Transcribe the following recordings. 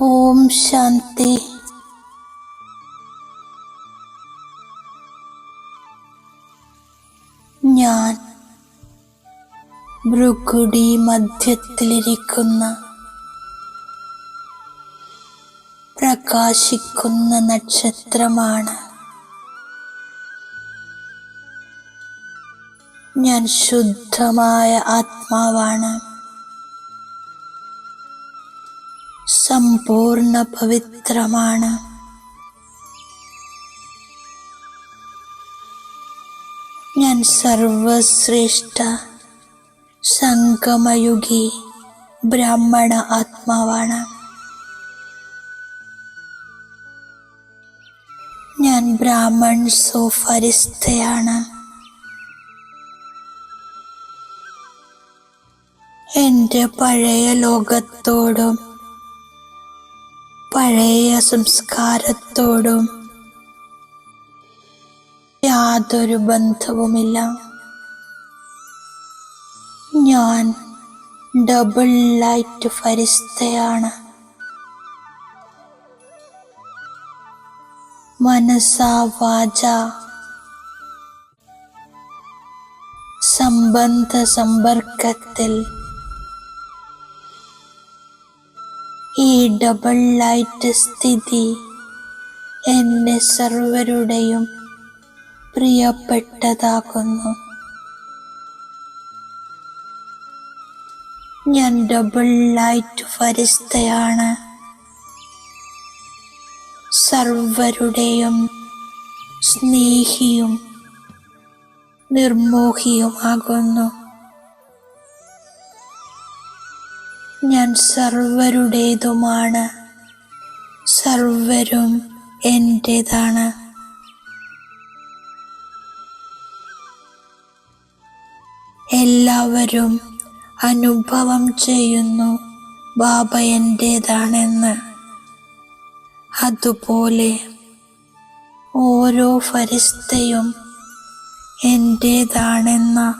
ഓം ശാന്തി. ഞാൻ ഭൃഗുടി മധ്യത്തിലിരിക്കുന്ന പ്രകാശിക്കുന്ന നക്ഷത്രമാണ്. ഞാൻ ശുദ്ധമായ ആത്മാവാണ്. സമ്പൂർണ പവിത്രമാണ്. ഞാൻ സർവശ്രേഷ്ഠ സംഗമയുഗി ബ്രാഹ്മണ ആത്മാവാണ്. ഞാൻ ബ്രാഹ്മൺ സോഫരിസ്തയാണ് എന്റെ പഴയ ലോകത്തോടും പഴയ സംസ്കാരത്തോടും യാതൊരു ബന്ധവുമില്ല. ഞാൻ ഡബിൾ ലൈറ്റ് ഫരിസ്തയാണ്. മനസാ വാച സംബന്ധ സമ്പർക്കത്തിൽ ഈ ഡബിൾ ലൈറ്റ് സ്ഥിതി. എന്നെ സർവരുടെയും പ്രിയപ്പെട്ടതാകുന്നു ഞാൻ ഡബിൾ ലൈറ്റ് ഫരിസ്തയാണ്. സർവരുടെയും സ്നേഹിയും നിർമോഹിയുമാകുന്നു. ഞാൻ സർവരുടേതുമാണ്. സർവരും എന്റേതാണ് എല്ലാവരും അനുഭവം ചെയ്യുന്നു ബാബ എന്റേതാണെന്ന് അതുപോലെ ഓരോ ഫരിസ്തയും എന്റേതാണെന്ന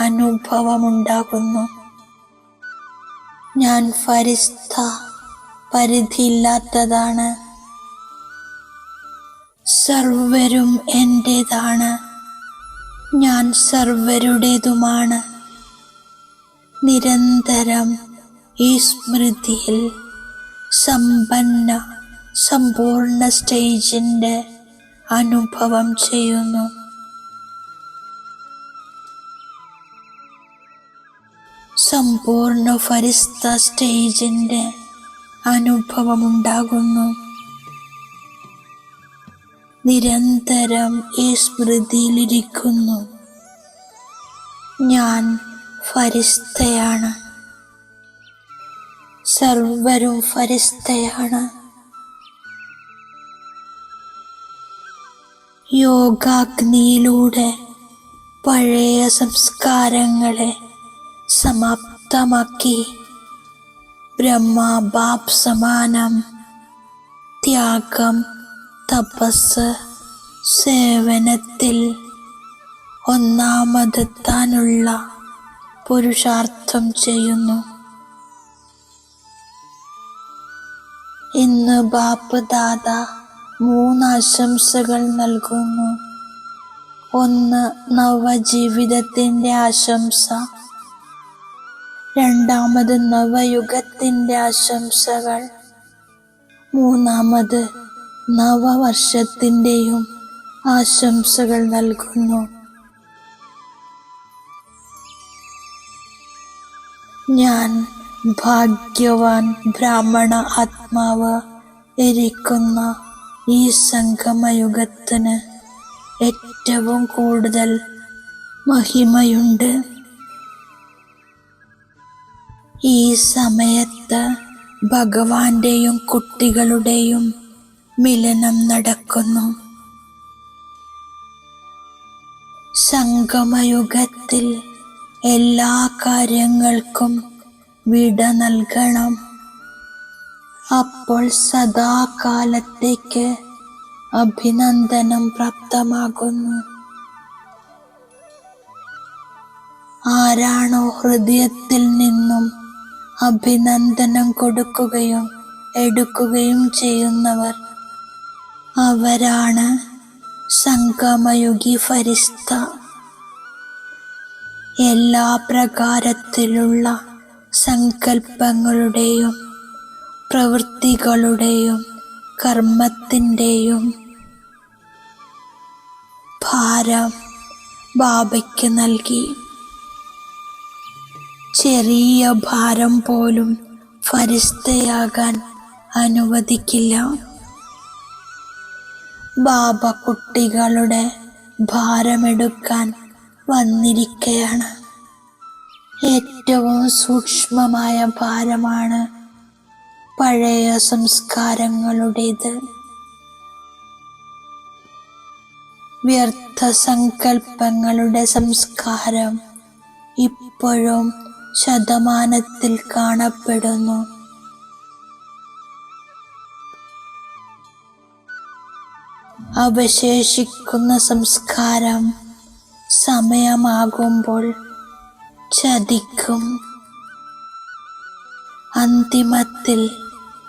അനുഭവമുണ്ടാകുന്നു. ഞാൻ ഫരിസ്ത പരിധിയില്ലാത്തതാണ്. സർവരും എന്റേതാണ് ഞാൻ സർവരുടേതുമാണ്. നിരന്തരം ഈ സ്മൃതിയിൽ സമ്പന്ന സമ്പൂർണ സ്റ്റേജിന്റെ അനുഭവം ചെയ്യുന്നു. സമ്പൂർണ ഫരിസ്ത സ്റ്റേജിന്റെ അനുഭവമുണ്ടാകുന്നു. നിരന്തരം ഈ സ്മൃതിയിലിരിക്കുന്നു. ഞാൻ ഫരിസ്തയാണ്. സർവരും ഫരിസ്തയാണ്. യോഗാഗ്നിയിലൂടെ പഴയ സംസ്കാരങ്ങളെ സമാപ്തമാക്കി. ബ്രഹ്മ ബാപ് സമാനം. ത്യാഗം തപസ് സേവനത്തിൽ ഒന്നാമതെത്താനുള്ള പുരുഷാർത്ഥം ചെയ്യുന്നു. ഇന്ന് ബാപ്പ് ദാദ മൂന്ന് ആശംസകൾ നൽകുന്നു. ഒന്ന് നവജീവിതത്തിന്റെ ആശംസ. രണ്ടാമത് നവയുഗത്തിന്റെ ആശംസകൾ. മൂന്നാമത് നവവർഷത്തിന്റെയും ആശംസകൾ നൽകുന്നു. ഞാൻ ഭാഗ്യവാൻ ബ്രാഹ്മണ ആത്മാവ് എരിക്കുന്ന ഈ സംഗമയുഗത്തിന് ഏറ്റവും കൂടുതൽ മഹിമയുണ്ട്. ഈ സമയത്ത് ഭഗവാന്റെയും കുട്ടികളുടെയും മിലനം നടക്കുന്നു. സംഗമയുഗത്തിൽ എല്ലാ കാര്യങ്ങൾക്കും വിട നൽകണം. അപ്പോൾ സദാകാലത്തേക്ക് അഭിനന്ദനം പ്രാപ്തമാകുന്നു. ആരാണോ ഹൃദയത്തിൽ നിന്നും അഭിനന്ദനം കൊടുക്കുകയും എടുക്കുകയും ചെയ്യുന്നവർ അവരാണ് സംഗമയുഗി ഫരിസ്ത. എല്ലാ പ്രകാരത്തിലുള്ള സങ്കല്പങ്ങളുടെയും പ്രവൃത്തികളുടെയും കർമ്മത്തിന്റെയും ഭാരം ബാബയ്ക്ക് നൽകി. ചെറിയ ഭാരം പോലും ഫരിസ്തയാകാൻ അനുവദിക്കില്ല. ബാബ കുട്ടികളുടെ ഭാരമെടുക്കാൻ വന്നിരിക്കയാണ്. ഏറ്റവും സൂക്ഷ്മമായ ഭാരമാണ് പഴയ സംസ്കാരങ്ങളുടേത്. വ്യർത്ഥ സങ്കല്പങ്ങളുടെ സംസ്കാരം ഇപ്പോഴും ശതമാനത്തിൽ കാണപ്പെടുന്നു. അവശേഷിക്കുന്ന സംസ്കാരം സമയമാകുമ്പോൾ ചതിക്കും. അന്തിമത്തിൽ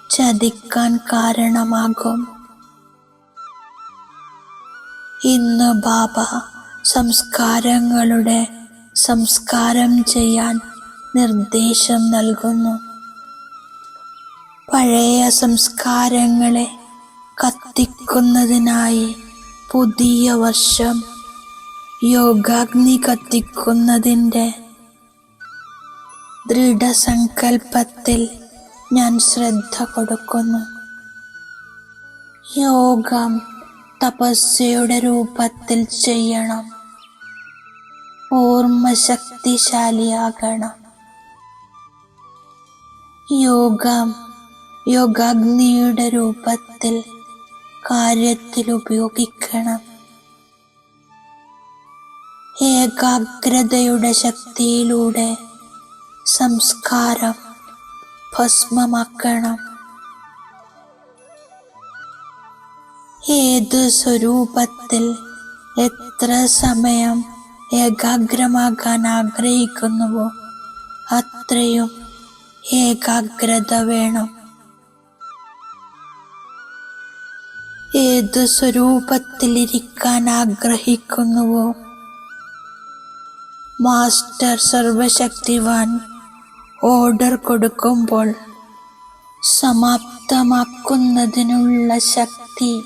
ചതിക്കാൻ കാരണമാകും. ഇന്ന് ബാബ സംസ്കാരങ്ങളുടെ സംസ്കാരം ചെയ്യാൻ നിർദ്ദേശം നൽകുന്നു. പഴയ സംസ്കാരങ്ങളെ കത്തിക്കുന്നതിനായി പുതിയ വർഷം യോഗാഗ്നി കത്തിക്കുന്നതിന്റെ ദൃഢസങ്കൽപ്പത്തിൽ ഞാൻ ശ്രദ്ധ കൊടുക്കുന്നു. യോഗം തപസ്യയുടെ രൂപത്തിൽ ചെയ്യണം. ഓർമ്മ ശക്തിശാലിയാകണം യോഗം യോഗാഗ്നിയുടെ രൂപത്തിൽ കാര്യത്തിൽ ഉപയോഗിക്കണം ഏകാഗ്രതയുടെ ശക്തിയിലൂടെ സംസ്കാരം ഭസ്മമാക്കണം. ഏത് സ്വരൂപത്തിൽ എത്ര സമയം ഏകാഗ്രമാകാൻ ആഗ്രഹിക്കുന്നുവോ അത്രയും ഏകാഗ്രത വേണം. ഏത് സ്വരൂപത്തിലിരിക്കാൻ ആഗ്രഹിക്കുന്നുവോ? മാസ്റ്റർ സർവശക്തിവാൻ ഓർഡർ കൊടുക്കുമ്പോൾ സമാപ്തമാക്കുന്നതിനുള്ള ശക്തി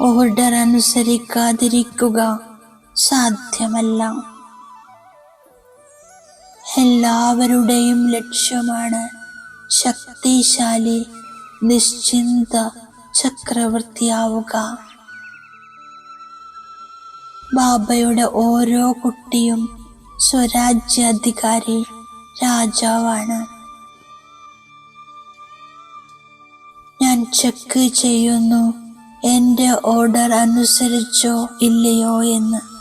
ഓർഡർ അനുസരിക്കാതിരിക്കുക സാധ്യമല്ല. എല്ലാവരുടെയും ലക്ഷ്യമാണ് ശക്തിശാലി നിശ്ചിന്ത ചക്രവർത്തിയാവുക. ബാബയുടെ ഓരോ കുട്ടിയും സ്വരാജ്യാധികാരി രാജാവാണ്. ഞാൻ ചെക്ക് ചെയ്യുന്നു എന്റെ ഓർഡർ അനുസരിച്ചോ ഇല്ലയോ എന്ന്.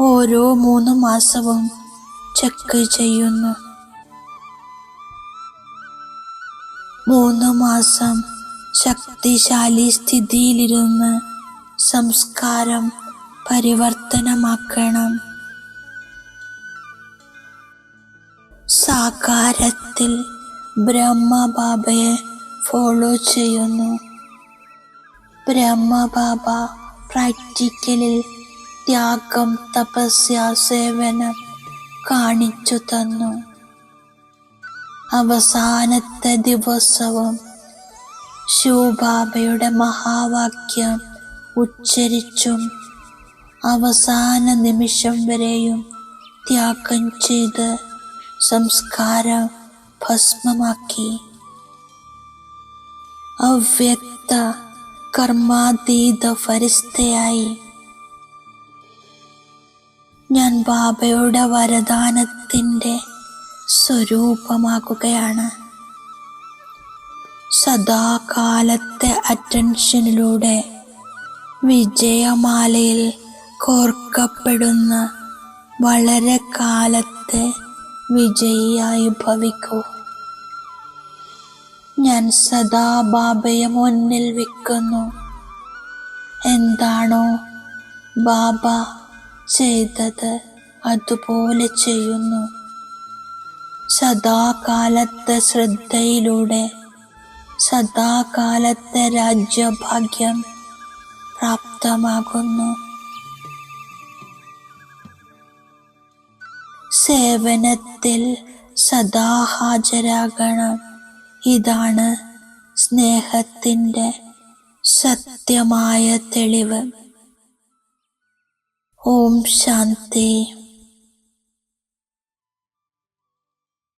ഓരോ മൂന്ന് മാസവും ചെക്ക് ചെയ്യുന്നു. മൂന്ന് മാസം ശക്തിശാലി സ്ഥിതിയിലിരുന്ന് സംസ്കാരം പരിവർത്തനമാക്കണം. സാകാരത്തിൽ ബ്രഹ്മബാബയെ ഫോളോ ചെയ്യുന്നു. ബ്രഹ്മബാബ പ്രാക്ടിക്കലിൽ ത്യാഗം തപസ്യ സേവനം കാണിച്ചു തന്നു. അവസാനത്തെ ദിവസവും ശിവബാബയുടെ മഹാവാക്യം ഉച്ചരിച്ചും അവസാന നിമിഷം വരെയും ത്യാഗം ചെയ്ത് സംസ്കാരം ഭസ്മമാക്കി. അവ്യക്ത കർമാതീത ഫരിസ്തയായി ഞാൻ ബാബയുടെ വരദാനത്തിന്റെ സ്വരൂപമാക്കുകയാണ്. സദാകാലത്തെ അറ്റൻഷനിലൂടെ വിജയമാലയിൽ കോർക്കപ്പെടുന്ന വളരെ കാലത്തെ വിജയിയായി ഭവിക്കൂ. ഞാൻ സദാ ബാബയെ മുന്നിൽ വിൽക്കുന്നു. എന്താണോ ബാബ? ചെയ്തത് അതുപോലെ ചെയ്യുന്നു. സദാകാലത്തെ ശ്രദ്ധയിലൂടെ സദാകാലത്തെ രാജ്യഭാഗ്യം പ്രാപ്തമാകുന്നു. സേവനത്തിൽ സദാ ഹാജരാകണം. ഇതാണ് സ്നേഹത്തിന്റെ സത്യമായ തെളിവ്. ഓം ശാന്തി.